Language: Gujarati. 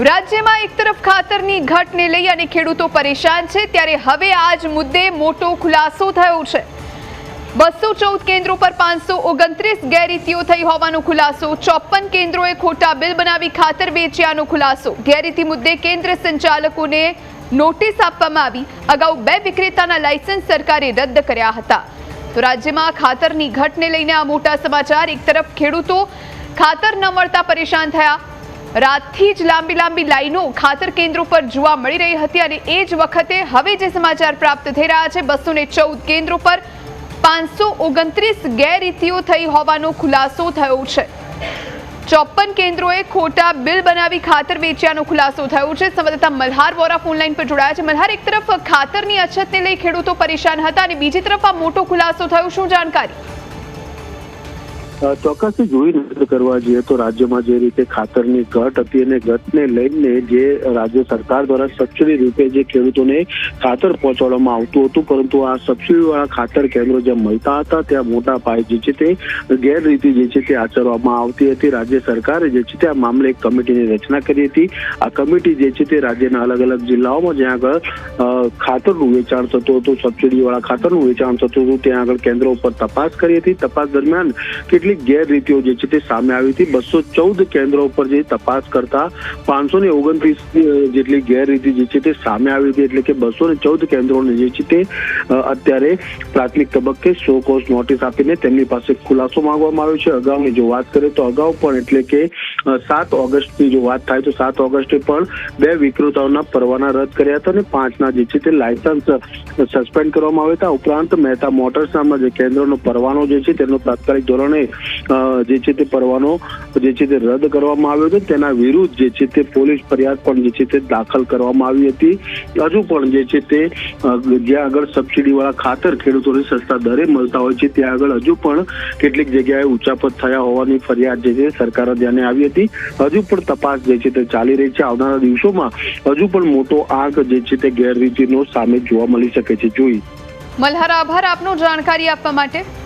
રાજ્યમાં એક તરફ ખાતરની ઘટને લઈ અને ખેડૂતો પરેશાન છે, ત્યારે હવે આજ મુદ્દે મોટો ખુલાસો થયો છે. બસો ચૌદ કેન્દ્રો પર પાંચસો ઓગણત્રીસ ગેરરીતિઓ થઈ હોવાનો ખુલાસો, ચોપન કેન્દ્રોએ ખોટા બિલ બનાવી ખાતર વેચ્યાનો ખુલાસો. ગેરરીતિ મુદ્દે કેન્દ્ર સંચાલકોને નોટિસ આપવામાં આવી. અગાઉ બે વિક્રેતાના લાયસન્સ સરકારે રદ કર્યા હતા. તો રાજ્યમાં ખાતરની ઘટને લઈને આ મોટા સમાચાર. એક તરફ ખેડૂતો ખાતર ન મળતા પરેશાન થયા. રાતથી જ લાંબી લાંબી લાઈનો ખાતર કેન્દ્રો પર જોવા મળી રહી હતી અને એ જ વખતે હવે જે સમાચાર પ્રાપ્ત થઈ રહ્યા છે, બસો ચૌદ કેન્દ્રો પર પાંચસો ઓગણત્રીસ ગેરરીતિઓ થઈ હોવાનો ખુલાસો થયો છે. ચોપન કેન્દ્રોએ ખોટા બિલ બનાવી ખાતર વેચ્યાનો ખુલાસો થયો છે. સંવાદદાતા મલ્હાર વોરા ફોનલાઈન પર જોડાયા છે. મલ્હાર, એક તરફ ખાતરની અછતને લઈ ખેડૂતો પરેશાન હતા અને બીજી તરફ આ મોટો ખુલાસો થયો, શું જાણકારી? ચોક્કસથી જોઈ નજર કરવા જઈએ તો રાજ્યમાં જે રીતે ખાતરની ઘટ હતી અને ઘટને લઈને જે રાજ્ય સરકાર દ્વારા સબસિડી રૂપે જે ખેડૂતોને ખાતર પહોંચાડવામાં આવતું હતું, પરંતુ આ સબસિડીવાળા ખાતર કેન્દ્રો જ્યાં મળતા હતા, ત્યાં મોટા પાયે જે છે તે ગેરરીતિ જે છે તે આચરવામાં આવતી હતી. રાજ્ય સરકારે જે છે તે આ મામલે એક કમિટીની રચના કરી હતી. આ કમિટી જે છે તે રાજ્યના અલગ અલગ જિલ્લાઓમાં જ્યાં આગળ ખાતરનું વેચાણ થતું હતું, સબસિડીવાળા ખાતરનું વેચાણ થતું હતું, ત્યાં આગળ કેન્દ્રો ઉપર તપાસ કરી હતી. તપાસ દરમિયાન કેટલીક ગેરરીતિઓ જે છે તે સામે આવી હતી. બસો ચૌદ કેન્દ્રો ઉપર જે તપાસ કરતા પાંચસો ને ઓગણત્રીસ જેટલી ગેરરીતિ જે છે તે સામે આવી હતી. એટલે કે બસો ને ચૌદ કેન્દ્રોને જે છે તે અત્યારે પ્રાથમિક તબક્કે સો કોઝ નોટિસ આપીને તેમની પાસે ખુલાસો માંગવામાં આવ્યો છે. અગાઉની જો વાત કરીએ તો અગાઉ પણ એટલે કે સાત ઓગસ્ટની જો વાત થાય તો સાત ઓગસ્ટે પણ બે વિક્રેતાઓના પરવાના રદ કર્યા હતા અને પાંચના જે છે તે લાયસન્સ સસ્પેન્ડ કરવામાં આવ્યા હતા ઉપરાંત મહેતા મોટર્સ નામના જે કેન્દ્રનો પરવાનો જે છે તેનો તાત્કાલિક ધોરણે જે છે તે પરવાનો જે છે તે રદ કરવામાં આવ્યો હતો તેના વિરુદ્ધ જે છે તે પોલીસ ફરિયાદ પણ જે છે તે દાખલ કરવામાં આવી હતી. હજુ પણ જે છે તે જ્યાં આગળ સબસિડીવાળા ખાતર ખેડૂતોને સસ્તા દરે મળતા હોય છે, ત્યાં આગળ હજુ પણ કેટલીક જગ્યાએ ઉચાપત થયા હોવાની ફરિયાદ જે છે સરકાર ધ્યાને આવી હતી. હજુ પણ તપાસ જે છે તે ચાલી રહી છે. આવનારા દિવસોમાં હજુ પણ મોટો આંક જે છે તે ગેરરીતિનો સામે જોવા મળી શકે છે. જોઈ. મલ્હાર આભાર આપનો જાણકારી આપવા માટે.